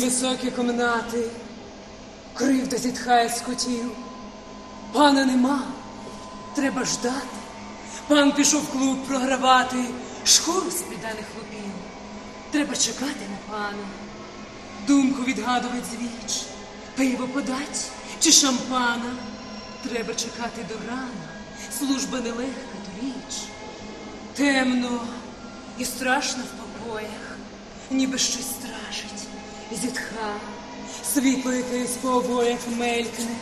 Високі комнати, кривда зітхає з котів. Пана нема, треба ждати. Пан пішов в клуб програвати шкуру з приданих хлопів. Треба чекати на пана, думку відгадувати звіч, пиво подать чи шампана. Треба чекати до рана, служба нелегка то річ. Темно і страшно в покоях, ніби щось страшить, зітха, світло якесь по обоях мелькне,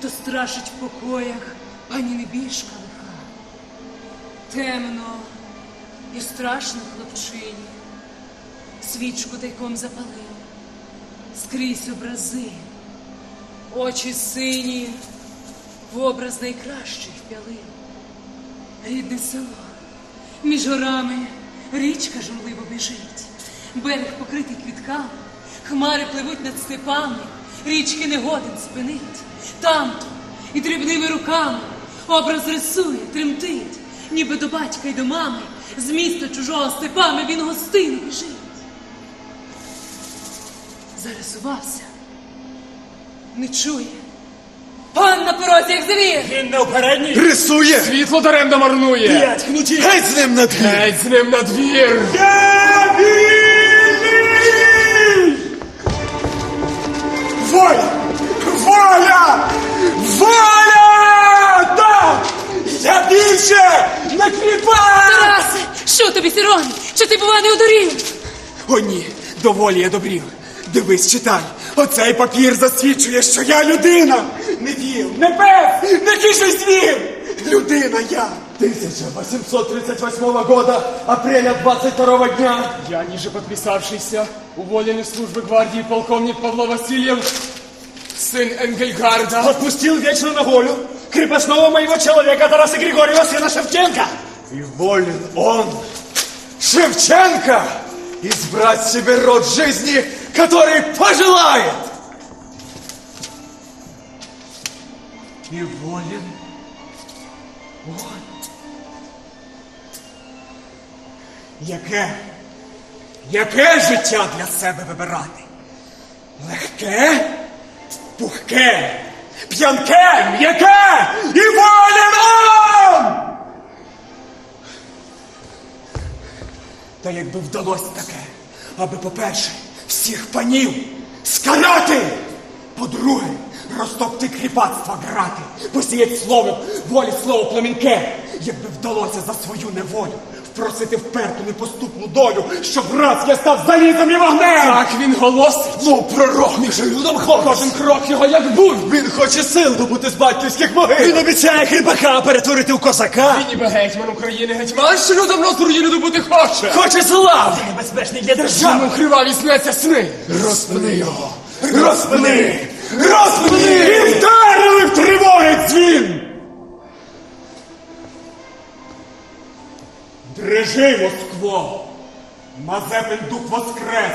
то страшить в покоях пані небіжка лиха. Темно і страшно хлопчині, свічку тайком запалив, скрізь образи, очі сині, в образ найкращий впялив. Рідне село, між горами річка журливо біжить, берег покритий квітками, хмари пливуть над степами, річки не годен спинить. Там-то і дрібними руками образ рисує, тремтить, ніби до батька й до мами, з міста чужого степами він гостину біжить. Зарисувався, не чує. Пан на порозі, як звір! Він не у передній. Рисує! Світло даремно марнує! П'ять кнутів. Геть з ним на двір! Геть з ним на двір! Я! Я більше не кріпак! Тарасе, що тобі, Сіроні? Що ти, бува, не одурів? О ні, доволі я добрів. Дивись, читай. Оцей папір засвідчує, що я людина. Не віл, не пес, не киший звір. Людина я. 1838 года, апреля 22 дня. Я, ниже подписавшийся, уволенный с службы гвардии полковник Павло Васильев, сын Энгельгарда, Отпустил вечно на волю крепостного моего человека Тараса Григорьева, сына Шевченко. И волен он, Шевченко, избрать себе род жизни, который пожелает. И волен Яке? Яке життя для себе вибирати? Легке, пухке, п'янке, м'яке і волен он! Та якби вдалося таке, аби, по-перше, всіх панів скарати, по-друге, розтопти кріпацтва грати, посіять словом, волі слово племінке, якби вдалося за свою неволю впросити вперту непоступну долю, щоб раз я став залізом і вогнем! так він голосить, Ну, пророк між людом ходить. кожен крок його як буль. Він хоче сил добути з батьківських могил. Він обіцяє хріпака перетворити в козака! Він ніби гетьман України, гетьман, що людям нас руїни добути хоче. Хоче слави! Небезпечний для держави! Йому криваві сняться сни. Розпини його. Розпини! Розпини! І вдарили в тривоги дзвін! Дрижи, Москво! Мазепин дух воскрес!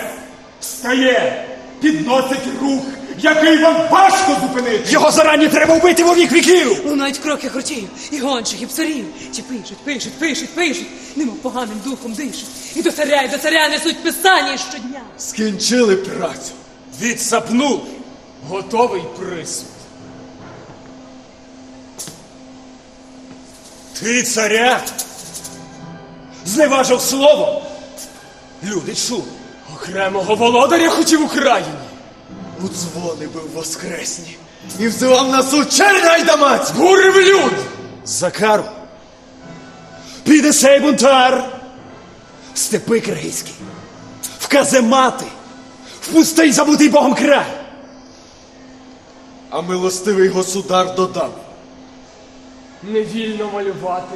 Встає! Підносить рух, який вам важко зупинити! Його зарані треба вбити во вік віків! Лунають кроки крутів, і гончих, і псарів. Ті пишуть, пишуть, пишуть, пишуть, немов поганим духом дишуть. І до царя, і до царя несуть писання щодня. Скінчили працю. Відсапнули! Готовий присуд. Ти царя зневажив слово. Люди чули. Окремого володаря хотів Україні. У дзвони бив воскресні. І взивав на суд черня й дамаць. Бурив люд. За кару піде сей бунтар степи киргизькі, в каземати, в пустий забутий Богом край. А милостивий государ додав. Не вільно малювати,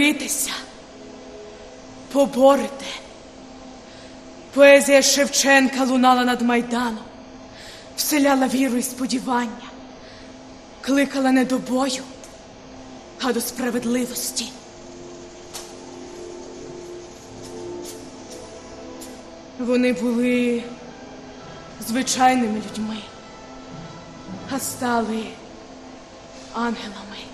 Борітеся, поборете. Поезія Шевченка лунала над Майданом, вселяла віру і сподівання, кликала не до бою, а до справедливості. Вони були звичайними людьми, а стали ангелами.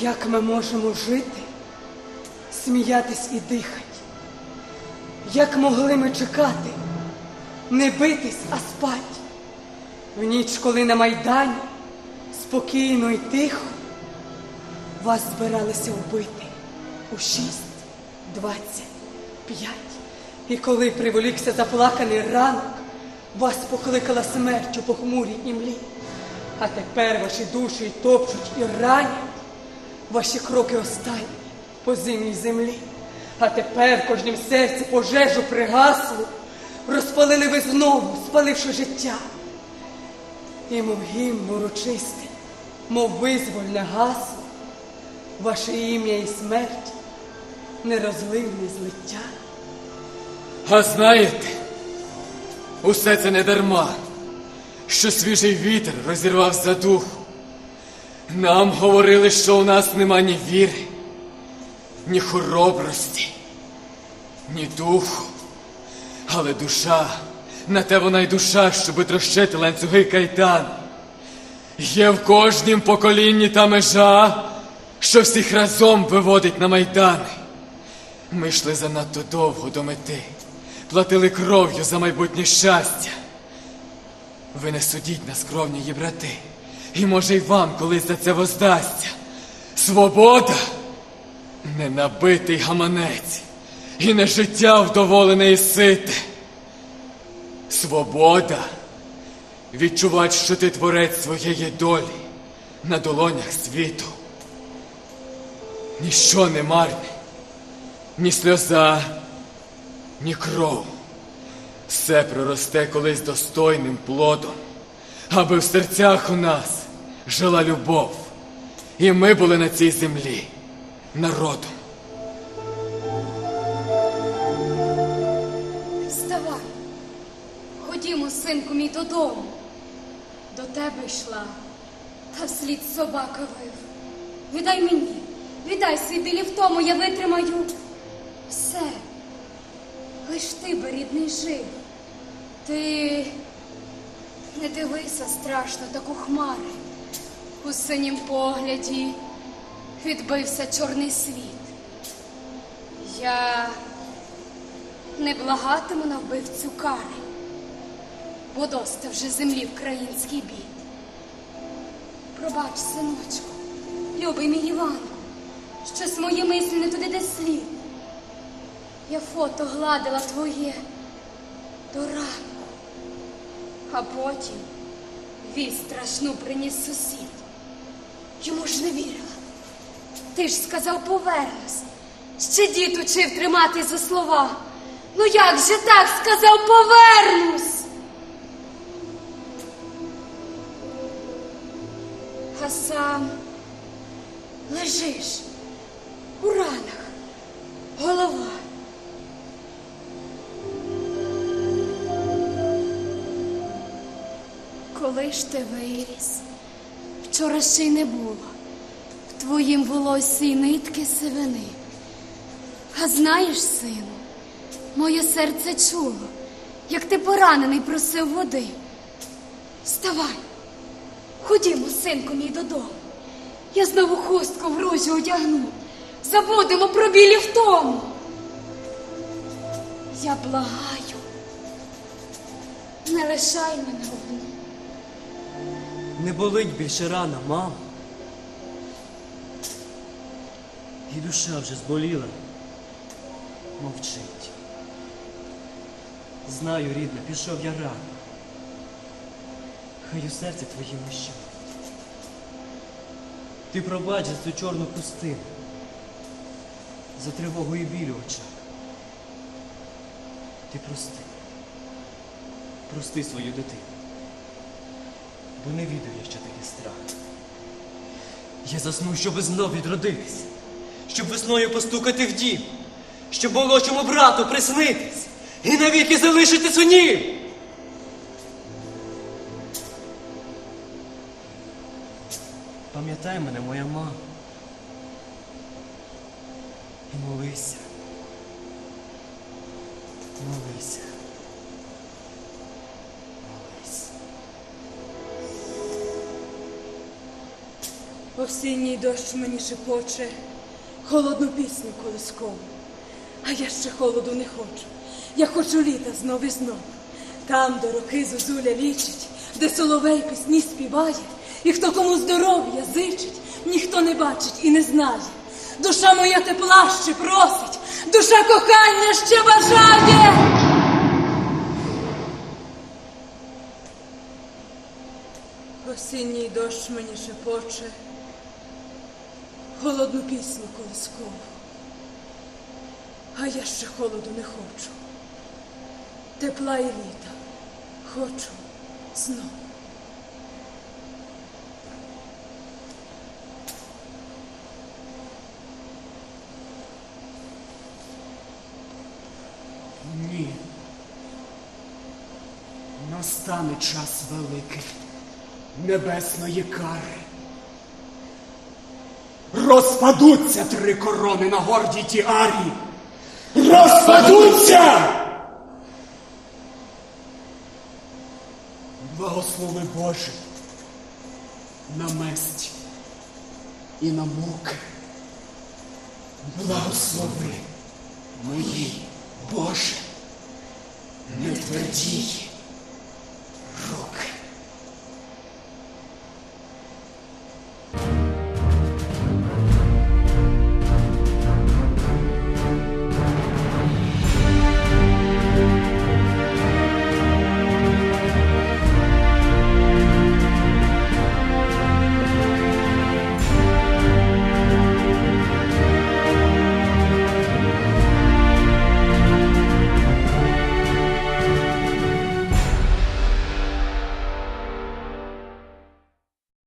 Як ми можемо жити, сміятись і дихати? Як могли ми чекати, не битись, а спать? В ніч, коли на Майдані спокійно і тихо вас збиралися вбити у шість, двадцять, п'ять. І коли приволікся заплаканий ранок, вас покликала смерть у похмурій імлі. А тепер ваші душі топчуть і ранять ваші кроки останні по зимній землі. А тепер в кожнім серці пожежу пригаслу, розпалили ви знову, спаливши життя. І мов гімн урочистий, мов визвольне гасло, ваше ім'я і смерть, нерозливне злиття. А знаєте, усе це не дарма, що свіжий вітер розірвав задуху. Нам говорили, що у нас нема ні віри, ні хоробрості, ні духу. Але душа, на те вона й душа, щоби трощити ланцюги кайдан. Є в кожнім поколінні та межа, що всіх разом виводить на майдани. Ми йшли занадто довго до мети, платили кров'ю за майбутнє щастя. Ви не судіть нас, кровні її брати, і може й вам колись за це воздасться. Свобода не набитий гаманець, і не життя вдоволене і сите. Свобода відчувати, що ти творець своєї долі на долонях світу. Ніщо не марне, ні сльоза, ні кров. Все проросте колись достойним плодом, аби в серцях у нас жила любов, і ми були на цій землі народом. Вставай. Ходімо, синку мій, додому. До тебе йшла, та вслід собака вив. Віддай мені, віддай свій білі втому, я витримаю. Все. Лиш ти би, рідний жив. Ти не дивися страшно, так у хмари. У синім погляді відбився чорний світ. Я не благатиму на вбивцю кари, бо доста вже землі український бід. Пробач, синочку, любий мій Іванку, щось мої мислі не туди де слід. Я фото гладила твоє до ранку, а потім вість страшну приніс сусід. Йому ж не вірила. Ти ж сказав повернусь. Ще дід учив тримати за слова. Ну як же так сказав повернусь? А сам лежиш у ранах, голова. Коли ж ти виріс? Вчора ще й не було. В твоїм волоссі й нитки сивини. А знаєш, сину, моє серце чуло, як ти поранений просив води. Вставай, ходімо, синку мій додому. Я знову хустку в ружі одягну. Забудемо про білі втому. Я благаю, не лишай мене одну. Не болить більше рана, мам. І душа вже зболіла. Мовчить. Знаю, рідна, пішов я рано. Хай у серці твоїм що. Ти пробач за цю чорну пустину, за тривогу і біль у очах. Ти прости. Прости свою дитину. Бо не відаю що таке страх. Я засну, щоб знов відродитись, щоб весною постукати в дім, щоб молодшому брату приснитись і навіки залишитись у нім. Пам'ятай мене, моя мама. І молися. Молися. Осінній дощ мені шепоче, холодну пісню колискову. А я ще холоду не хочу. Я хочу літа знов і знов. Там, де роки зозуля лічить, де соловей пісні співає, і хто кому здоров'я зичить, ніхто не бачить і не знає. Душа моя тепла ще просить, душа кохання ще бажає. Осінній дощ мені шепоче, холодну пісню колискову. А я ще холоду не хочу. Тепла і літа хочу знов. Ні. Настане час великий небесної кари. Розпадуться три корони на гордій тіарі. Розпадуться! Благослови Боже на месть і на муки. Благослови мої, Боже, не твердій